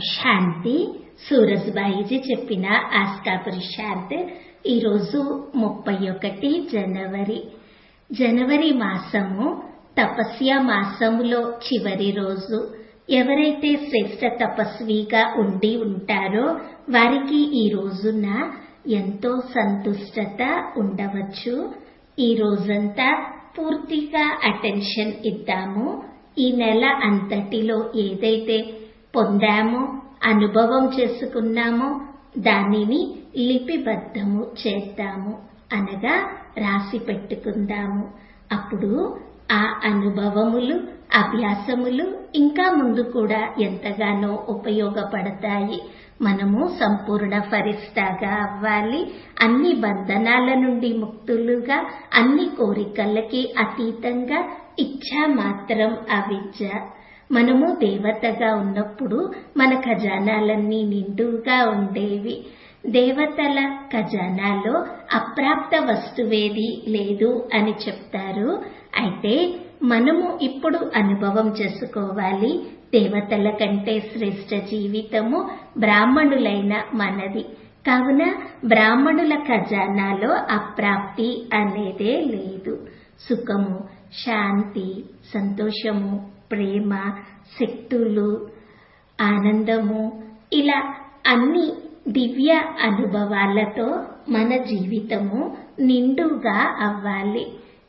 శాంతి. సూరజ్బాయిజీ చెప్పిన ఆస్కా పురుషార్థ్ ఈరోజు ముప్పై ఒకటి జనవరి. జనవరి మాసము తపస్య మాసములో చివరి రోజు. ఎవరైతే శ్రేష్ట తపస్విగా ఉండి ఉంటారో వారికి ఈ రోజున ఎంతో సంతుష్టత ఉండవచ్చు. ఈ రోజంతా పూర్తిగా అటెన్షన్ ఇద్దాము. ఈ నెల అంతటిలో ఏదైతే పొందామో అనుభవం చేసుకున్నామో దానిని లిపిబద్ధము చేద్దాము అనగా రాసి పెట్టుకుందాము. అప్పుడు ఆ అనుభవములు అభ్యాసములు ఇంకా ముందు కూడా ఎంతగానో ఉపయోగపడతాయి. మనము సంపూర్ణ ఫరిస్తాగా అవ్వాలి. అన్ని బంధనాల నుండి ముక్తులుగా అన్ని కోరికలకి అతీతంగా ఇచ్చా మాత్రం అవిద్య. మనము దేవతగా ఉన్నప్పుడు మన ఖజానాలన్నీ నిండుగా ఉండేవి. దేవతల ఖజానాలో అప్రాప్త వస్తువేది లేదు అని చెప్తారు. అయితే మనము ఇప్పుడు అనుభవం చేసుకోవాలి. దేవతల కంటే శ్రేష్ట జీవితము బ్రాహ్మణులైన మనది. కావున బ్రాహ్మణుల ఖజానాలో అప్రాప్తి అనేదే లేదు. సుఖము శాంతి సంతోషము ప్రేమ శక్తులు ఆనందము ఇలా అన్ని దివ్య అనుభవాలతో మన జీవితము నిండుగా అవ్వాలి.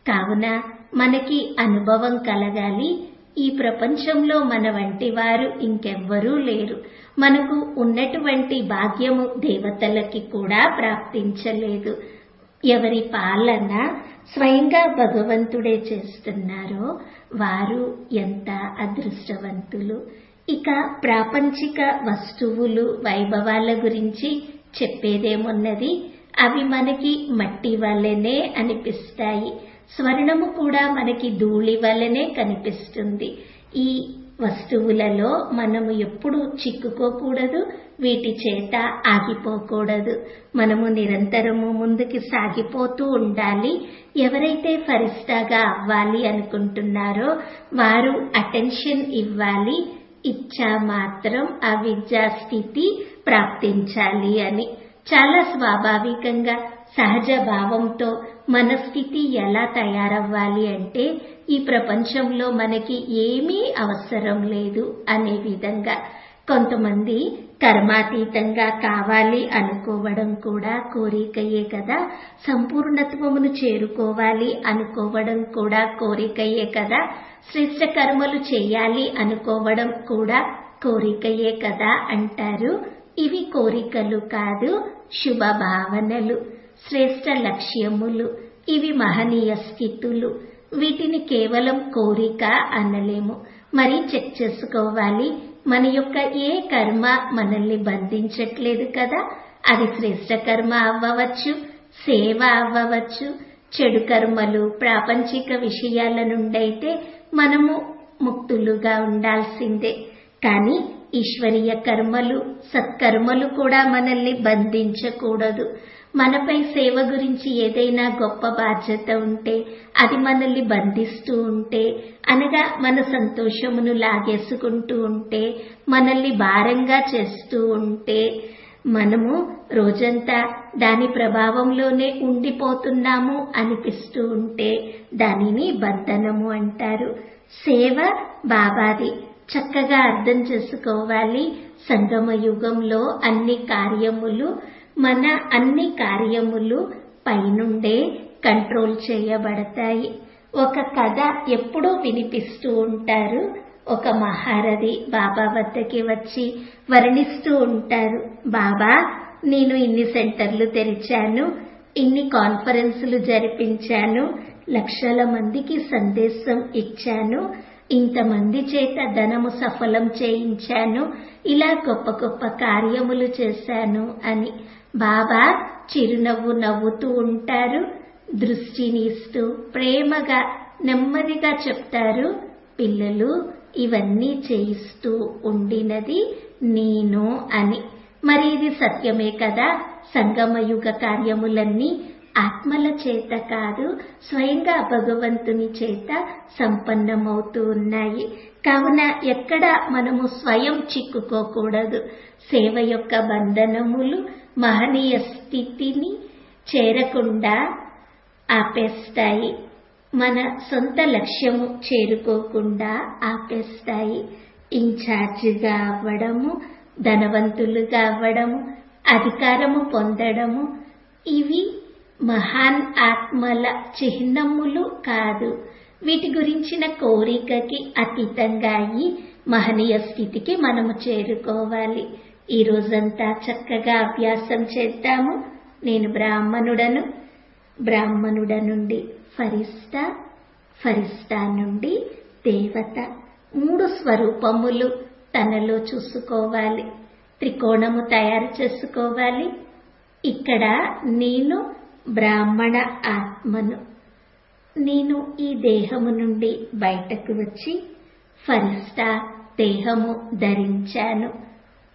కావున మనకి అనుభవం కలగాలి. ఈ ప్రపంచంలో మన వంటి వారు ఇంకెవ్వరూ లేరు. మనకు ఉన్నటువంటి భాగ్యము దేవతలకి కూడా ప్రాప్తించలేదు. ఎవరి పాలన స్వయంగా భగవంతుడే చేస్తున్నారో వారు ఎంత అదృష్టవంతులు. ఇక ప్రాపంచిక వస్తువులు వైభవాల గురించి చెప్పేదేమున్నది? అవి మనకి మట్టి వల్లనే అనిపిస్తాయి. స్వర్ణము కూడా మనకి ధూళి వల్లనే కనిపిస్తుంది. ఈ వస్తువులలో మనము ఎప్పుడు చిక్కుకోకూడదు వీటి చేత ఆగిపోకూడదు. మనము నిరంతరము ముందుకి సాగిపోతూ ఉండాలి. ఎవరైతే ఫరిస్తాగా అవ్వాలి అనుకుంటున్నారో వారు అటెన్షన్ ఇవ్వాలి. ఇచ్చా మాత్రం అవిద్యా స్థితి ప్రాప్తించాలి అని. చాలా స్వాభావికంగా సహజ భావంతో మన స్థితి ఎలా తయారవ్వాలి అంటే ఈ ప్రపంచంలో మనకి ఏమీ అవసరం లేదు అనే విధంగా. కొంతమంది కర్మాతీతంగా కావాలి అనుకోవడం కూడా కోరికయే కదా. సంపూర్ణత్వమును చేరుకోవాలి అనుకోవడం కూడా కోరికయే కదా. శ్రేష్ట కర్మలు చేయాలి అనుకోవడం కూడా కోరికయే కదా అంటారు. ఇవి కోరికలు కాదు శుభ భావనలు. శ్రేష్ట లక్ష్యములు. ఇవి మహనీయ స్థితులు. వీటిని కేవలం కోరిక అనలేము. మరి చెక్ చేసుకోవాలి. మన యొక్క ఏ కర్మ మనల్ని బంధించట్లేదు కదా? అది శ్రేష్ట కర్మ అవ్వవచ్చు సేవ అవ్వవచ్చు. చెడు కర్మలు ప్రాపంచిక విషయాల నుండైతే మనము ముక్తులుగా ఉండాల్సిందే. కానీ ఈశ్వరీయ కర్మలు సత్కర్మలు కూడా మనల్ని బంధించకూడదు. మనపై సేవ గురించి ఏదైనా గొప్ప బాధ్యత ఉంటే అది మనల్ని బంధిస్తూ ఉంటే అనగా మన సంతోషమును లాగేసుకుంటూ ఉంటే మనల్ని భారంగా చేస్తూ ఉంటే మనము రోజంతా దాని ప్రభావంలోనే ఉండిపోతున్నాము అనిపిస్తూ ఉంటే దానిని బంధనము అంటారు. సేవ బాబాది. చక్కగా అర్థం చేసుకోవాలి. సంగమ యుగంలో అన్ని కార్యములు మన అన్ని కార్యములు పైనుండే కంట్రోల్ చేయబడతాయి. ఒక కథ ఎప్పుడూ వినిపిస్తూ ఉంటారు. ఒక మహారథి బాబా వద్దకి వచ్చి వర్ణిస్తూ ఉంటారు. బాబా నేను ఇన్ని సెంటర్లు తెరిచాను ఇన్ని కాన్ఫరెన్సులు జరిపించాను లక్షల మందికి సందేశం ఇచ్చాను ఇంతమంది చేత ధనము సఫలం చేయించాను ఇలా గొప్ప గొప్ప కార్యములు చేశాను అని. బాబా చిరునవ్వు నవ్వుతూ ఉంటారు. దృష్టిని ఇస్తూ ప్రేమగా నెమ్మదిగా చెప్తారు. పిల్లలు ఇవన్నీ చేయిస్తూ ఉండినది నేను అని. మరి ఇది సత్యమే కదా. సంగమయుగ కార్యములన్నీ ఆత్మల చేత కాదు స్వయంగా భగవంతుని చేత సంపన్నమవుతూ ఉన్నాయి. కావున ఎక్కడ మనము స్వయం చిక్కుకోకూడదు. సేవ యొక్క బంధనములు మహనీయ స్థితిని చేరకుండా ఆపేస్తాయి. మన సొంత లక్ష్యము చేరుకోకుండా ఆపేస్తాయి. ఇన్ఛార్జిగా అవ్వడము ధనవంతులుగా అవ్వడము అధికారము పొందడము ఇవి మహాన్ ఆత్మల చిహ్నములు కాదు. వీటి గురించిన కోరికకి అతీతంగా అయి మహనీయ స్థితికి మనము చేరుకోవాలి. ఈ రోజంతా చక్కగా అభ్యాసం చేద్దాము. నేను బ్రాహ్మణుడను. బ్రాహ్మణుడ నుండి ఫరిస్తా ఫరిస్తా నుండి దేవత. మూడు స్వరూపములు తనలో చూసుకోవాలి. త్రికోణము తయారు చేసుకోవాలి. ఇక్కడ నేను బ్రాహ్మణ ఆత్మను. నేను ఈ దేహము నుండి బయటకు వచ్చి ఫరిస్తా దేహము ధరించాను.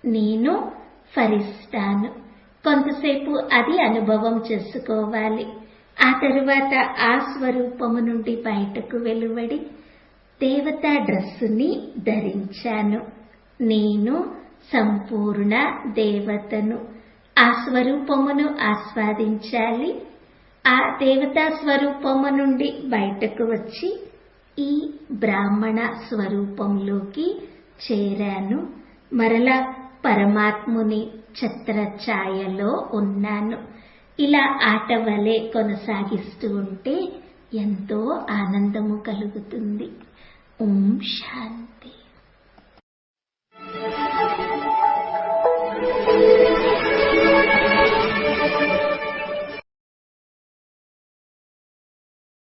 నేను ఫరిస్తాను కొంతసేపు అది అనుభవం చేసుకోవాలి. ఆ తరువాత ఆ స్వరూపము నుండి బయటకు వెలువడి దేవతా డ్రెస్సుని ధరించాను. నేను సంపూర్ణ దేవతను. ఆ స్వరూపమును ఆస్వాదించాలి. ఆ దేవతా స్వరూపము నుండి బయటకు వచ్చి ఈ బ్రాహ్మణ స్వరూపంలోకి చేరాను. మరలా పరమాత్ముని ఛత్రఛాయలో ఉన్నాను. ఇలా ఆట వలె కొనసాగిస్తూ ఉంటే ఎంతో ఆనందము కలుగుతుంది. ఓం శాంతి.